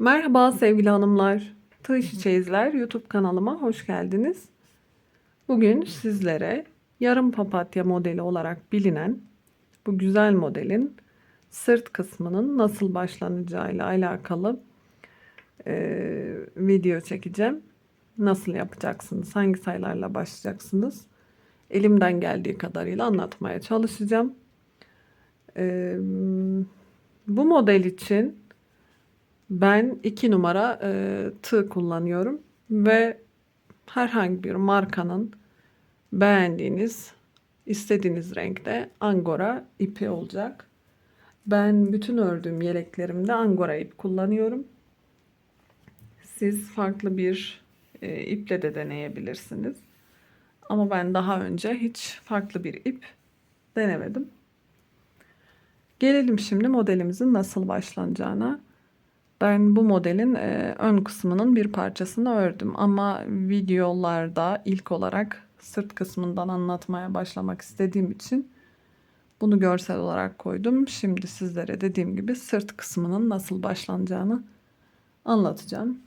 Merhaba sevgili hanımlar. Tığ işi çeyizler YouTube kanalıma hoş geldiniz. Bugün sizlere yarım papatya modeli olarak bilinen bu güzel modelin sırt kısmının nasıl başlanacağıyla alakalı e, video çekeceğim. Nasıl yapacaksınız? Hangi sayılarla başlayacaksınız? Elimden geldiği kadarıyla anlatmaya çalışacağım. E, bu model için ben 2 numara e, tığ kullanıyorum ve herhangi bir markanın beğendiğiniz, istediğiniz renkte angora ipi olacak. Ben bütün ördüğüm yeleklerimde angora ip kullanıyorum. Siz farklı bir e, iple de deneyebilirsiniz. Ama ben daha önce hiç farklı bir ip denemedim. Gelelim şimdi modelimizin nasıl başlanacağına. Ben bu modelin e, ön kısmının bir parçasını ördüm ama videolarda ilk olarak sırt kısmından anlatmaya başlamak istediğim için bunu görsel olarak koydum. Şimdi sizlere dediğim gibi sırt kısmının nasıl başlanacağını anlatacağım.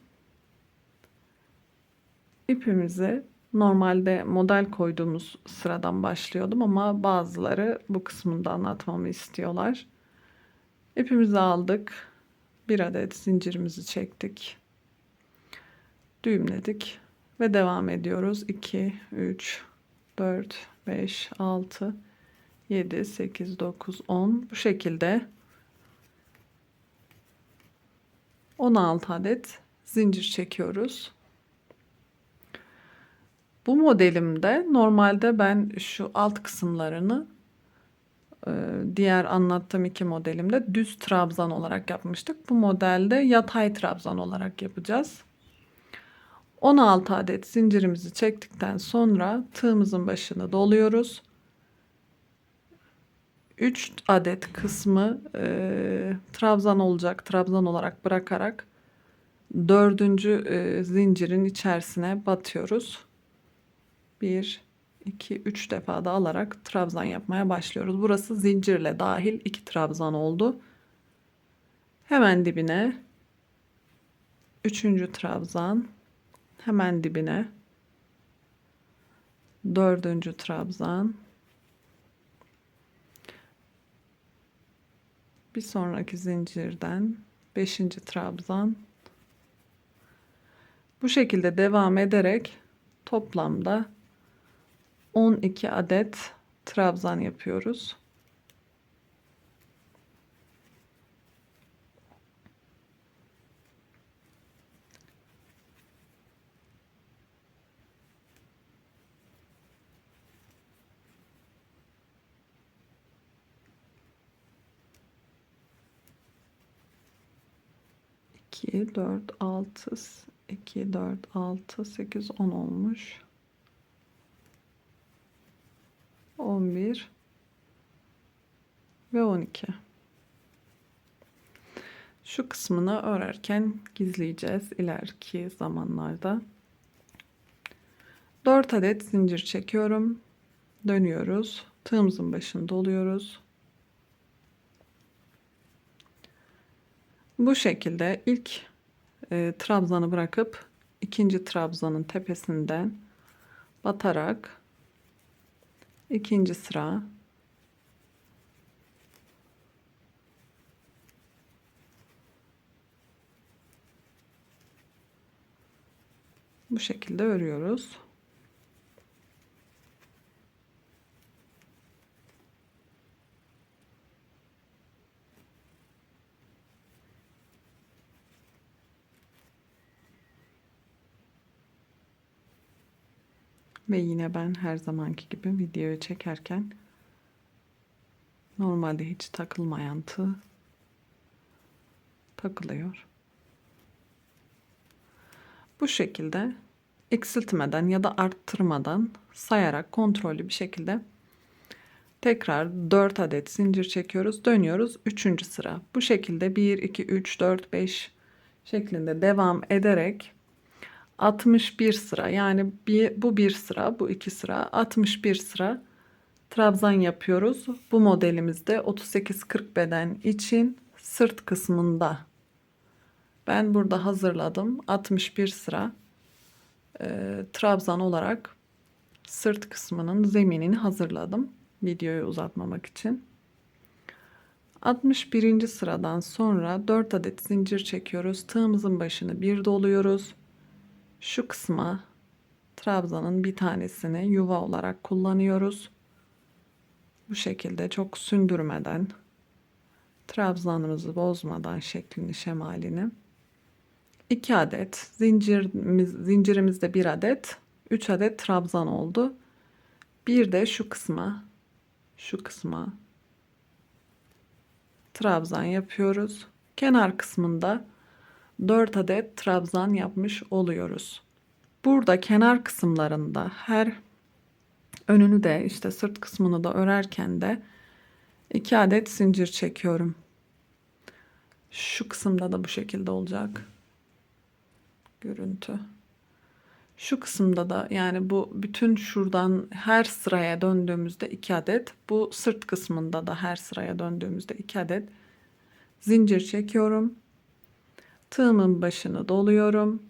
İpimizi normalde model koyduğumuz sıradan başlıyordum ama bazıları bu kısmında anlatmamı istiyorlar. İpimizi aldık bir adet zincirimizi çektik. Düğümledik ve devam ediyoruz. 2, 3, 4, 5, 6, 7, 8, 9, 10 bu şekilde 16 adet zincir çekiyoruz. Bu modelimde normalde ben şu alt kısımlarını diğer anlattığım iki modelimde düz trabzan olarak yapmıştık. Bu modelde yatay trabzan olarak yapacağız. 16 adet zincirimizi çektikten sonra tığımızın başını doluyoruz. 3 adet kısmı e, trabzan olacak trabzan olarak bırakarak dördüncü e, zincirin içerisine batıyoruz. 1 2 3 defa da alarak trabzan yapmaya başlıyoruz. Burası zincirle dahil 2 trabzan oldu. Hemen dibine 3. trabzan, hemen dibine 4. trabzan. Bir sonraki zincirden 5. trabzan. Bu şekilde devam ederek toplamda 12 adet trabzan yapıyoruz. İki, dört, altı, iki, dört, altı, sekiz, on olmuş. 11 ve 12. Şu kısmını örerken gizleyeceğiz ileriki zamanlarda. 4 adet zincir çekiyorum. Dönüyoruz. Tığımızın başını doluyoruz. Bu şekilde ilk e, trabzanı bırakıp ikinci trabzanın tepesinden batarak ikinci sıra bu şekilde örüyoruz. Ve yine ben her zamanki gibi videoyu çekerken normalde hiç takılmayan tığ takılıyor. Bu şekilde eksiltmeden ya da arttırmadan sayarak kontrollü bir şekilde tekrar 4 adet zincir çekiyoruz. Dönüyoruz 3. sıra. Bu şekilde 1 2 3 4 5 şeklinde devam ederek 61 sıra yani bir, bu bir sıra bu iki sıra 61 sıra trabzan yapıyoruz. Bu modelimizde 38-40 beden için sırt kısmında Ben burada hazırladım. 61 sıra e, trabzan olarak sırt kısmının zeminini hazırladım. Videoyu uzatmamak için. 61. sıradan sonra 4 adet zincir çekiyoruz. Tığımızın başını bir doluyoruz. Şu kısma trabzanın bir tanesini yuva olarak kullanıyoruz. Bu şekilde çok sündürmeden trabzanımızı bozmadan şeklini şemalini 2 adet zincirimiz, zincirimizde 1 adet 3 adet trabzan oldu. Bir de şu kısma şu kısma trabzan yapıyoruz. Kenar kısmında 4 adet trabzan yapmış oluyoruz. Burada kenar kısımlarında her önünü de işte sırt kısmını da örerken de 2 adet zincir çekiyorum. Şu kısımda da bu şekilde olacak. Görüntü. Şu kısımda da yani bu bütün şuradan her sıraya döndüğümüzde 2 adet, bu sırt kısmında da her sıraya döndüğümüzde 2 adet zincir çekiyorum. Tığımın başını doluyorum.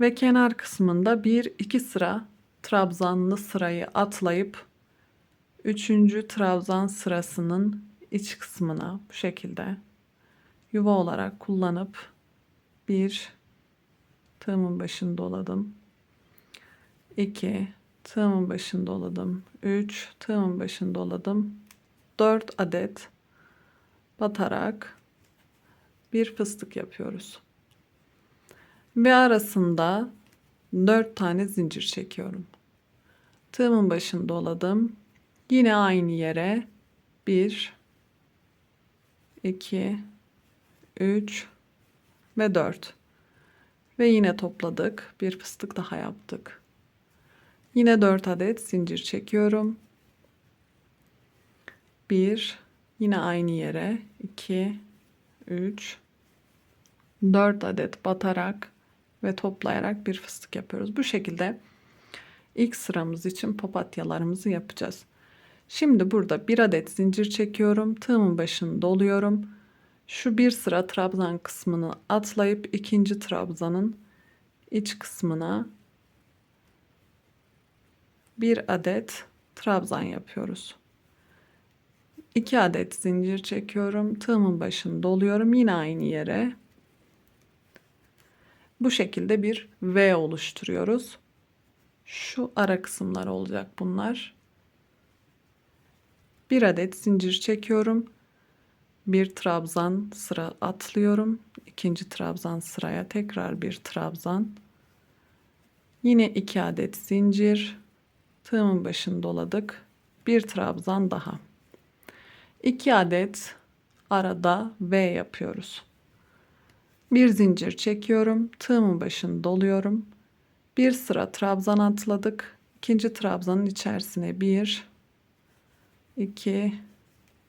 Ve kenar kısmında bir iki sıra trabzanlı sırayı atlayıp üçüncü trabzan sırasının iç kısmına bu şekilde yuva olarak kullanıp bir tığımın başını doladım. 2 tığımın başını doladım. 3 tığımın başını doladım. 4 adet batarak bir fıstık yapıyoruz. Ve arasında 4 tane zincir çekiyorum. Tığımın başını doladım. Yine aynı yere 1 2 3 ve 4 ve yine topladık. Bir fıstık daha yaptık. Yine 4 adet zincir çekiyorum. 1 yine aynı yere 2 3 4 adet batarak ve toplayarak bir fıstık yapıyoruz. Bu şekilde ilk sıramız için papatyalarımızı yapacağız. Şimdi burada bir adet zincir çekiyorum. Tığımın başını doluyorum. Şu bir sıra trabzan kısmını atlayıp ikinci trabzanın iç kısmına bir adet trabzan yapıyoruz. 2 adet zincir çekiyorum. Tığımın başını doluyorum. Yine aynı yere. Bu şekilde bir V oluşturuyoruz. Şu ara kısımlar olacak bunlar. Bir adet zincir çekiyorum bir trabzan sıra atlıyorum. İkinci trabzan sıraya tekrar bir trabzan. Yine iki adet zincir. Tığımın başını doladık. Bir trabzan daha. İki adet arada V yapıyoruz. Bir zincir çekiyorum. Tığımın başını doluyorum. Bir sıra trabzan atladık. İkinci trabzanın içerisine bir, iki,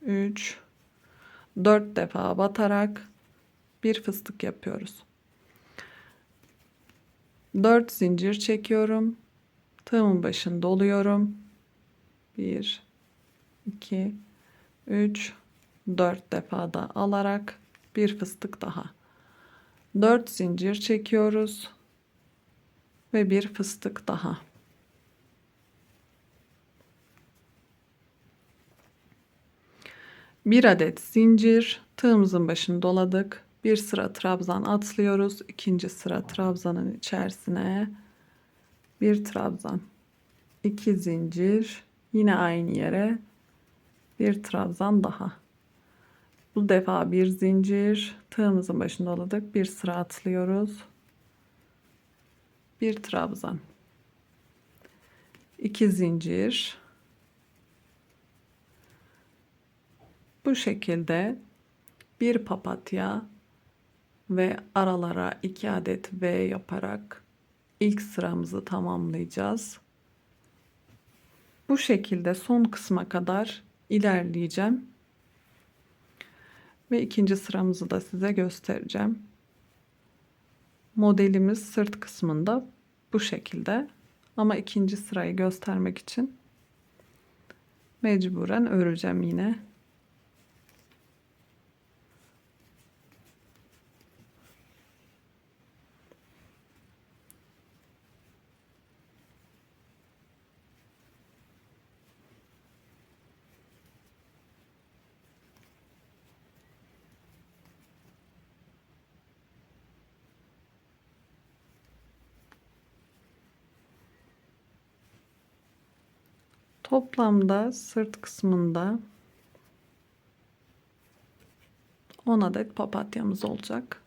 üç, 4 defa batarak bir fıstık yapıyoruz. 4 zincir çekiyorum. Tığımın başını doluyorum. 1 2 3 4 defa da alarak bir fıstık daha. 4 zincir çekiyoruz ve bir fıstık daha. Bir adet zincir, tığımızın başını doladık. Bir sıra trabzan atlıyoruz. İkinci sıra trabzanın içerisine bir trabzan. iki zincir, yine aynı yere bir trabzan daha. Bu defa bir zincir, tığımızın başını doladık. Bir sıra atlıyoruz. Bir trabzan. iki zincir, Bu şekilde bir papatya ve aralara iki adet V yaparak ilk sıramızı tamamlayacağız. Bu şekilde son kısma kadar ilerleyeceğim. Ve ikinci sıramızı da size göstereceğim. Modelimiz sırt kısmında bu şekilde. Ama ikinci sırayı göstermek için mecburen öreceğim yine. Toplamda sırt kısmında 10 adet papatyamız olacak.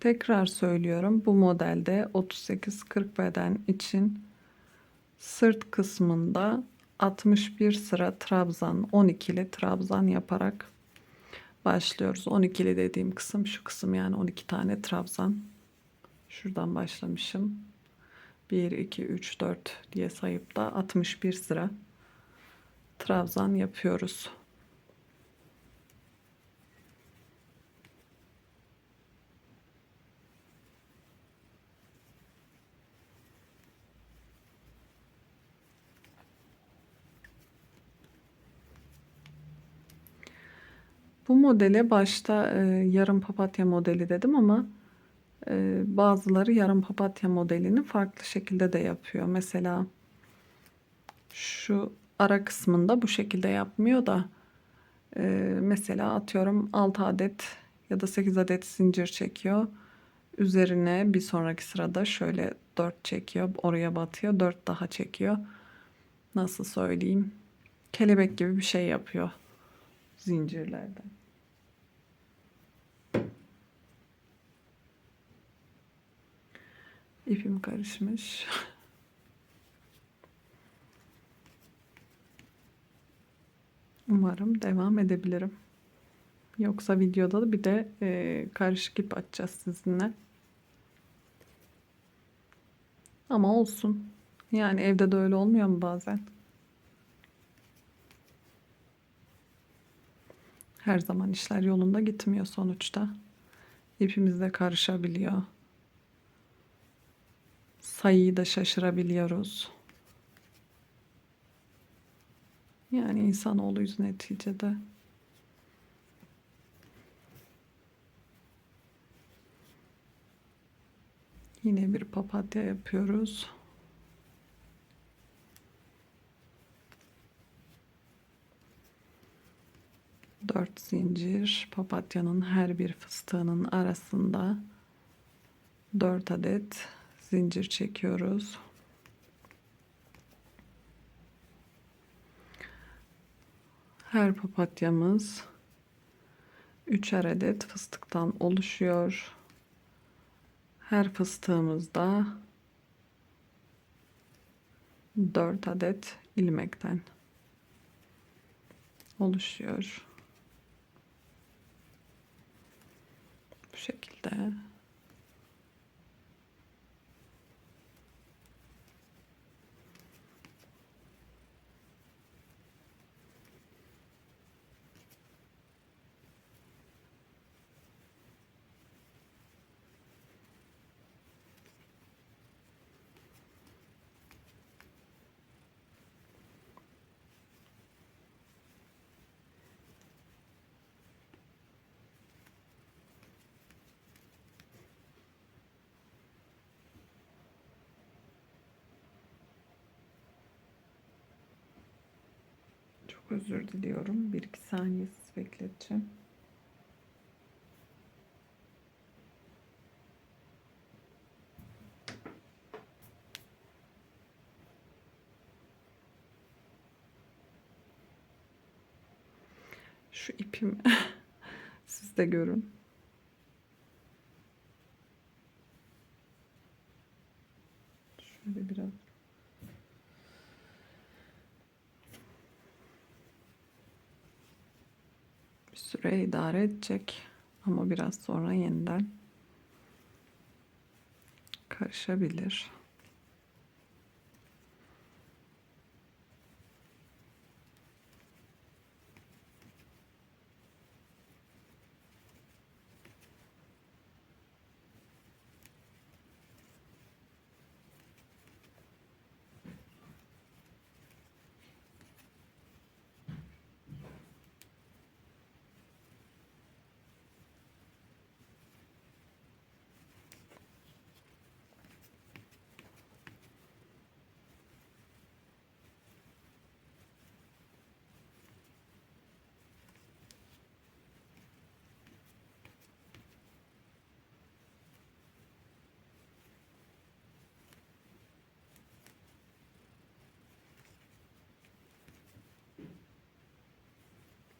Tekrar söylüyorum. Bu modelde 38-40 beden için sırt kısmında 61 sıra trabzan, 12'li trabzan yaparak başlıyoruz. 12'li dediğim kısım şu kısım yani 12 tane trabzan. Şuradan başlamışım. 1, 2, 3, 4 diye sayıp da 61 sıra trabzan yapıyoruz. Bu modele başta e, yarım papatya modeli dedim ama bazıları yarım papatya modelini farklı şekilde de yapıyor. Mesela şu ara kısmında bu şekilde yapmıyor da mesela atıyorum 6 adet ya da 8 adet zincir çekiyor. Üzerine bir sonraki sırada şöyle 4 çekiyor. Oraya batıyor. 4 daha çekiyor. Nasıl söyleyeyim? Kelebek gibi bir şey yapıyor zincirlerden. İpim karışmış. Umarım devam edebilirim. Yoksa videoda da bir de e, karışık ip açacağız sizinle. Ama olsun. Yani evde de öyle olmuyor mu bazen? Her zaman işler yolunda gitmiyor sonuçta. İpimiz de karışabiliyor. Sayıyı da şaşırabiliyoruz. Yani insanoğluyuz neticede. Yine bir papatya yapıyoruz. Dört zincir papatyanın her bir fıstığının arasında dört adet zincir çekiyoruz. Her papatyamız üçer adet fıstıktan oluşuyor. Her fıstığımızda 4 adet ilmekten oluşuyor. Bu şekilde. Özür diliyorum. Bir iki saniye sizi bekleteceğim. Şu ipim siz de görün. Şöyle biraz bir süre idare edecek ama biraz sonra yeniden karışabilir.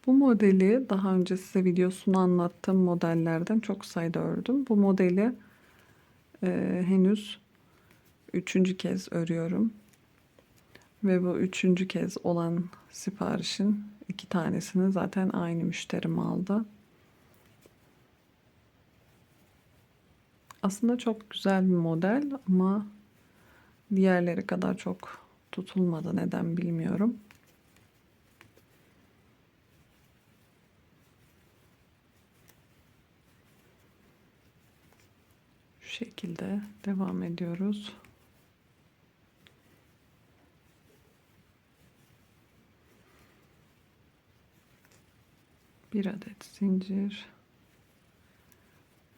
Bu modeli daha önce size videosunu anlattığım modellerden çok sayıda ördüm. Bu modeli e, henüz üçüncü kez örüyorum. Ve bu üçüncü kez olan siparişin iki tanesini zaten aynı müşterim aldı. Aslında çok güzel bir model ama diğerleri kadar çok tutulmadı. Neden bilmiyorum. Şekilde devam ediyoruz. Bir adet zincir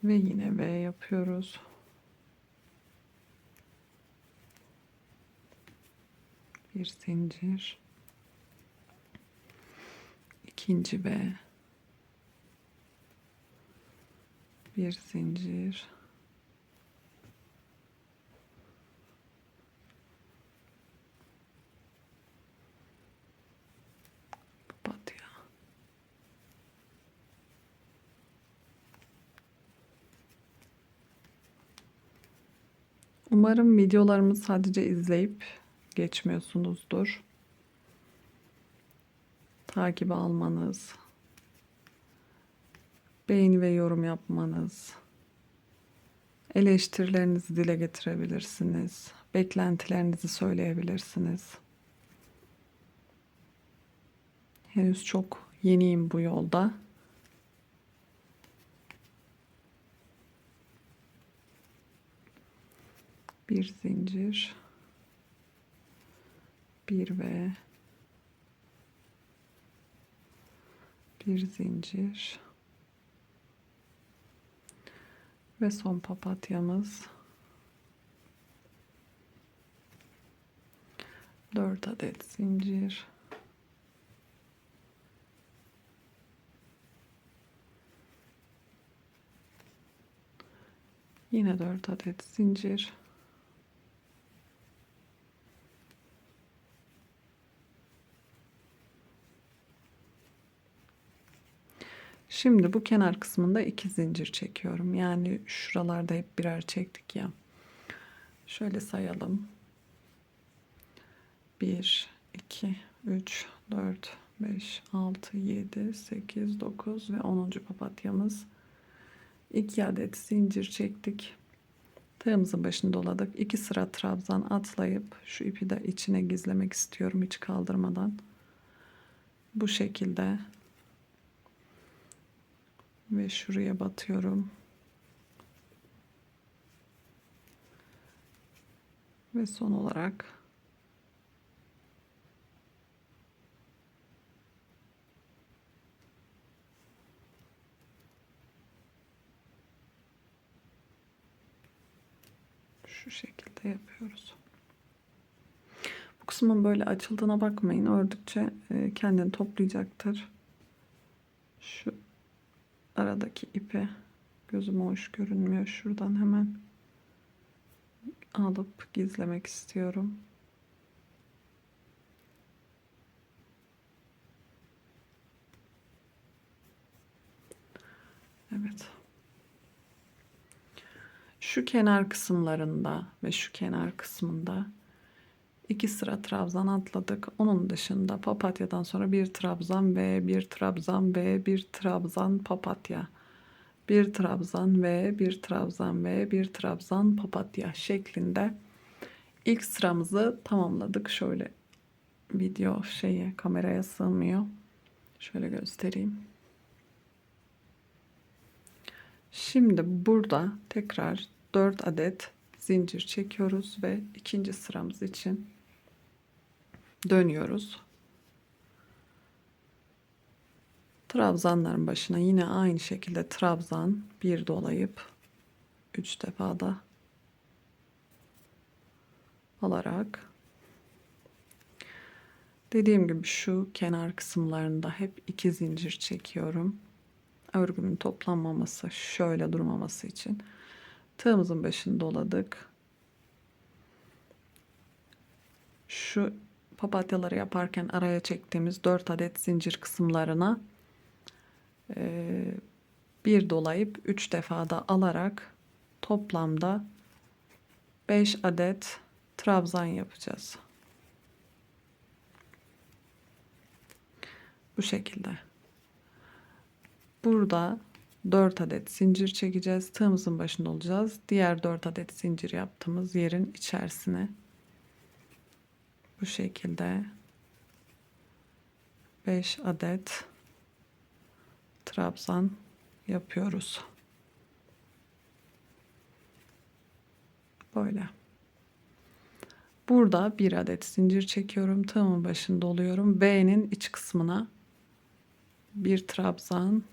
ve yine V yapıyoruz. Bir zincir. ikinci V. Bir zincir. Papatya. Umarım videolarımı sadece izleyip geçmiyorsunuzdur. Takip almanız, beğeni ve yorum yapmanız, eleştirilerinizi dile getirebilirsiniz, beklentilerinizi söyleyebilirsiniz. Henüz çok yeniyim bu yolda. Bir zincir, bir ve bir zincir. Ve son papatyamız. Dört adet zincir. Yine dört adet zincir Şimdi bu kenar kısmında iki zincir çekiyorum. Yani şuralarda hep birer çektik ya. Şöyle sayalım. 1, 2, 3, 4, 5, 6, 7, 8, 9 ve 10. papatyamız. 2 adet zincir çektik. Tığımızın başını doladık. 2 sıra trabzan atlayıp şu ipi de içine gizlemek istiyorum hiç kaldırmadan. Bu şekilde ve şuraya batıyorum. Ve son olarak şu şekilde yapıyoruz. Bu kısmın böyle açıldığına bakmayın. Ördükçe e, kendini toplayacaktır. Aradaki ipi gözüme hoş görünmüyor. Şuradan hemen alıp gizlemek istiyorum. Evet. Şu kenar kısımlarında ve şu kenar kısmında iki sıra trabzan atladık. Onun dışında papatyadan sonra bir trabzan ve bir trabzan ve bir trabzan papatya. Bir trabzan ve bir trabzan ve bir trabzan papatya şeklinde ilk sıramızı tamamladık. Şöyle video şeyi kameraya sığmıyor. Şöyle göstereyim. Şimdi burada tekrar 4 adet zincir çekiyoruz ve ikinci sıramız için dönüyoruz. Trabzanların başına yine aynı şekilde trabzan bir dolayıp 3 defa da alarak dediğim gibi şu kenar kısımlarında hep iki zincir çekiyorum. Örgümün toplanmaması, şöyle durmaması için tığımızın başını doladık. Şu papatyaları yaparken araya çektiğimiz 4 adet zincir kısımlarına Ee, bir dolayıp 3 defada alarak toplamda 5 adet trabzan yapacağız. Bu şekilde. Burada 4 adet zincir çekeceğiz. Tığımızın başında olacağız. Diğer 4 adet zincir yaptığımız yerin içerisine bu şekilde 5 adet trabzan yapıyoruz. Böyle. Burada bir adet zincir çekiyorum. Tığımın başında oluyorum. B'nin iç kısmına bir trabzan,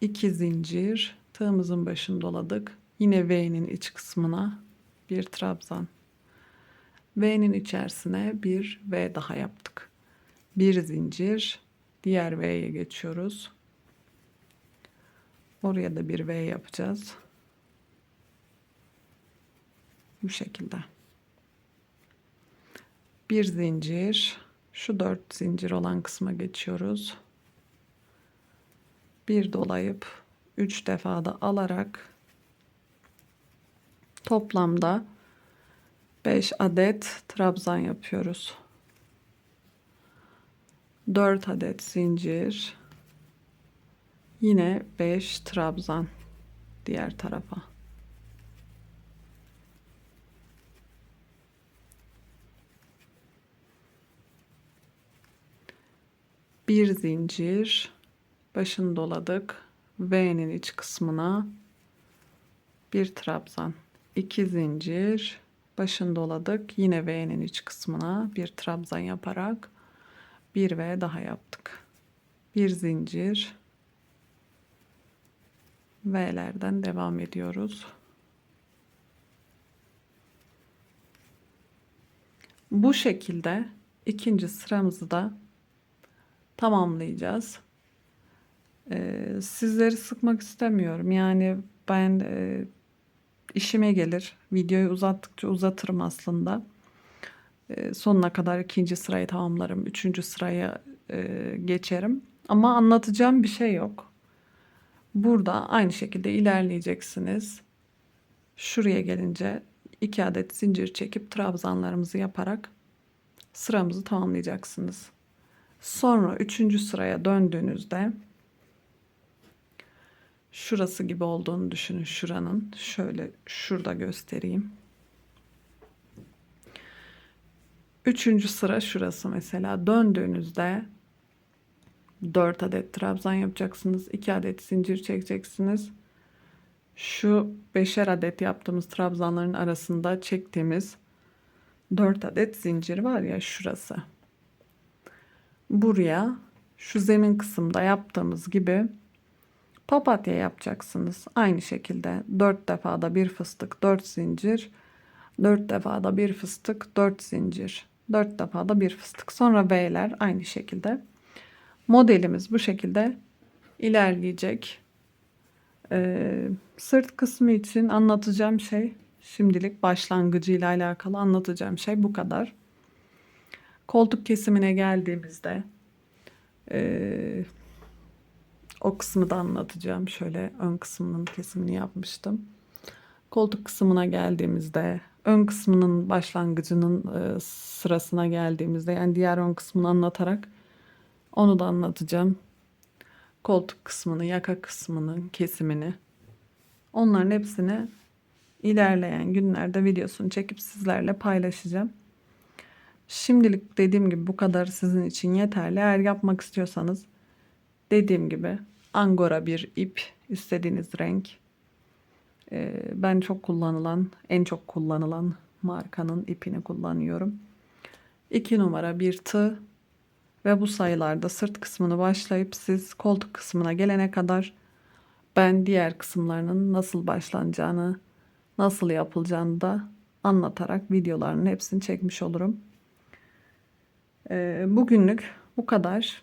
iki zincir, tığımızın başını doladık. Yine V'nin iç kısmına bir trabzan. V'nin içerisine bir V daha yaptık. Bir zincir, diğer V'ye geçiyoruz. Oraya da bir V yapacağız. Bu şekilde. Bir zincir, şu dört zincir olan kısma geçiyoruz. Bir dolayıp üç defada alarak toplamda 5 adet trabzan yapıyoruz. 4 adet zincir. Yine 5 trabzan diğer tarafa. Bir zincir başını doladık. V'nin iç kısmına bir trabzan. 2 zincir başını doladık. Yine V'nin iç kısmına bir trabzan yaparak bir V daha yaptık. Bir zincir V'lerden devam ediyoruz. Bu şekilde ikinci sıramızı da tamamlayacağız. Ee, sizleri sıkmak istemiyorum. Yani ben e, işime gelir. Videoyu uzattıkça uzatırım aslında. Ee, sonuna kadar ikinci sırayı tamamlarım. Üçüncü sıraya e, geçerim. Ama anlatacağım bir şey yok. Burada aynı şekilde ilerleyeceksiniz. Şuraya gelince iki adet zincir çekip trabzanlarımızı yaparak sıramızı tamamlayacaksınız. Sonra üçüncü sıraya döndüğünüzde şurası gibi olduğunu düşünün şuranın. Şöyle şurada göstereyim. Üçüncü sıra şurası mesela. Döndüğünüzde 4 adet trabzan yapacaksınız. 2 adet zincir çekeceksiniz. Şu beşer adet yaptığımız trabzanların arasında çektiğimiz 4 adet zincir var ya şurası. Buraya şu zemin kısımda yaptığımız gibi papatya yapacaksınız. Aynı şekilde 4 defada bir fıstık 4 zincir. 4 defada bir fıstık 4 zincir. 4 defada bir fıstık. Sonra V'ler aynı şekilde. Modelimiz bu şekilde ilerleyecek. Ee, sırt kısmı için anlatacağım şey şimdilik başlangıcıyla alakalı anlatacağım şey bu kadar. Koltuk kesimine geldiğimizde e, o kısmı da anlatacağım. Şöyle ön kısmının kesimini yapmıştım. Koltuk kısmına geldiğimizde, ön kısmının başlangıcının e, sırasına geldiğimizde yani diğer ön kısmını anlatarak onu da anlatacağım. Koltuk kısmını, yaka kısmının kesimini. Onların hepsini ilerleyen günlerde videosunu çekip sizlerle paylaşacağım. Şimdilik dediğim gibi bu kadar sizin için yeterli. Eğer yapmak istiyorsanız dediğim gibi angora bir ip istediğiniz renk. Ee, ben çok kullanılan, en çok kullanılan markanın ipini kullanıyorum. 2 numara bir tığ ve bu sayılarda sırt kısmını başlayıp siz koltuk kısmına gelene kadar ben diğer kısımlarının nasıl başlanacağını, nasıl yapılacağını da anlatarak videolarının hepsini çekmiş olurum. Ee, bugünlük bu kadar.